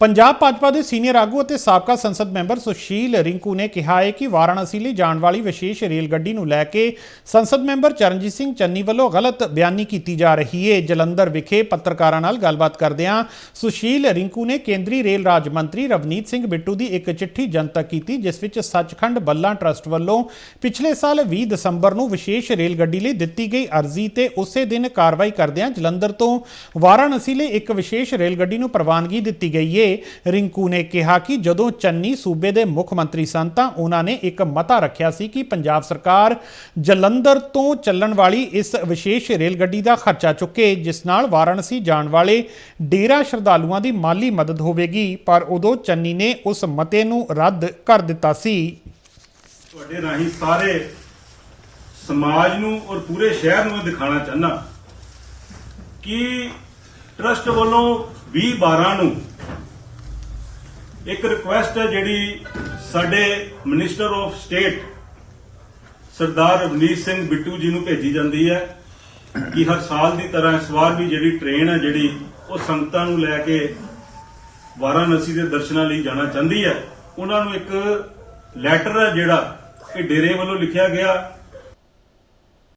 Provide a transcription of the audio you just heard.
ਪੰਜਾਬ ਭਾਜਪਾ ਦੇ ਸੀਨੀਅਰ ਆਗੂ ਅਤੇ ਸਾਬਕਾ ਸੰਸਦ ਮੈਂਬਰ ਸੁਸ਼ੀਲ ਰਿੰਕੂ ਨੇ ਕਿਹਾ ਹੈ ਕਿ ਵਾਰਾਣਸੀ ਲਈ ਜਾਣ ਵਾਲੀ ਵਿਸ਼ੇਸ਼ ਰੇਲ ਗੱਡੀ ਨੂੰ ਲੈ ਕੇ ਸੰਸਦ ਮੈਂਬਰ ਚਰਨਜੀਤ ਸਿੰਘ ਚੰਨੀ ਵੱਲੋਂ ਗਲਤ ਬਿਆਨੀ ਕੀਤੀ ਜਾ ਰਹੀ ਹੈ। ਜਲੰਧਰ ਵਿਖੇ ਪੱਤਰਕਾਰਾਂ ਨਾਲ ਗੱਲਬਾਤ ਕਰਦਿਆਂ ਸੁਸ਼ੀਲ ਰਿੰਕੂ ਨੇ ਕੇਂਦਰੀ ਰੇਲ ਰਾਜ ਮੰਤਰੀ ਰਵਨੀਤ ਸਿੰਘ ਬਿੱਟੂ ਦੀ ਇੱਕ ਚਿੱਠੀ ਜਨਤਕ ਕੀਤੀ, ਜਿਸ ਵਿੱਚ ਸੱਚਖੰਡ ਬੱਲਾ ਟਰਸਟ ਵੱਲੋਂ ਪਿਛਲੇ ਸਾਲ 20 ਦਸੰਬਰ ਨੂੰ ਵਿਸ਼ੇਸ਼ ਰੇਲ ਗੱਡੀ ਲਈ ਦਿੱਤੀ ਗਈ ਅਰਜ਼ੀ ਤੇ ਉਸੇ ਦਿਨ ਕਾਰਵਾਈ ਕਰਦਿਆਂ ਜਲੰਧਰ ਤੋਂ ਵਾਰਾਣਸੀ ਲਈ ਇੱਕ ਵਿਸ਼ੇਸ਼ ਰੇਲ ਗੱਡੀ ਨੂੰ ਪ੍ਰਵਾਨਗੀ ਦਿੱਤੀ ਗਈ ਹੈ ਰਿੰਕੂ ਨੇ ਕਿਹਾ ਕਿ ਜਦੋਂ ਚੰਨੀ ਸੂਬੇ ਦੇ ਮੁੱਖ ਮੰਤਰੀ ਸਨ ਤਾਂ ਉਹਨਾਂ ਨੇ ਇੱਕ ਮਤਾ ਰੱਖਿਆ ਸੀ ਕਿ ਪੰਜਾਬ ਸਰਕਾਰ ਜਲੰਧਰ ਤੋਂ ਚੱਲਣ ਵਾਲੀ ਇਸ ਵਿਸ਼ੇਸ਼ ਰੇਲ ਗੱਡੀ ਦਾ ਖਰਚਾ ਚੁੱਕੇ, ਜਿਸ ਨਾਲ ਵਾਰਾਣਸੀ ਜਾਣ ਵਾਲੇ ਡੇਰਾ ਸ਼ਰਧਾਲੂਆਂ ਦੀ ਮਾਲੀ ਮਦਦ ਹੋਵੇਗੀ। ਪਰ ਉਦੋਂ ਚੰਨੀ ਨੇ ਉਸ ਮਤੇ ਨੂੰ ਰੱਦ ਕਰ ਦਿੱਤਾ ਸੀ। ਤੁਹਾਡੇ ਰਾਹੀਂ ਸਾਰੇ ਸਮਾਜ ਨੂੰ ਔਰ ਪੂਰੇ ਸ਼ਹਿਰ ਨੂੰ ਦਿਖਾਣਾ ਚਾਹਨਾ ਕਿ ਟਰਸਟ ਵੱਲੋਂ 20 12 ਨੂੰ ਇੱਕ ਰਿਕੁਐਸਟ ਹੈ ਜਿਹੜੀ ਸਾਡੇ minister of state Sardar Ravneet Singh Bittu ji ਨੂੰ ਭੇਜੀ ਜਾਂਦੀ ਹੈ ਕਿ ਹਰ ਸਾਲ ਦੀ ਤਰ੍ਹਾਂ ਇਸ ਵਾਰ ਵੀ ਜਿਹੜੀ ਟ੍ਰੇਨ ਹੈ ਜਿਹੜੀ ਉਹ ਸੰਗਤਾਂ ਨੂੰ ਲੈ ਕੇ ਵਾਰਾਣਸੀ ਦੇ ਦਰਸ਼ਨਾਂ ਲਈ ਜਾਣਾ ਚਾਹੁੰਦੀ ਹੈ। ਉਹਨਾਂ ਨੂੰ ਇੱਕ ਲੈਟਰ ਹੈ ਜਿਹੜਾ ਇਹ ਡੇਰੇ ਵੱਲੋਂ ਲਿਖਿਆ ਗਿਆ।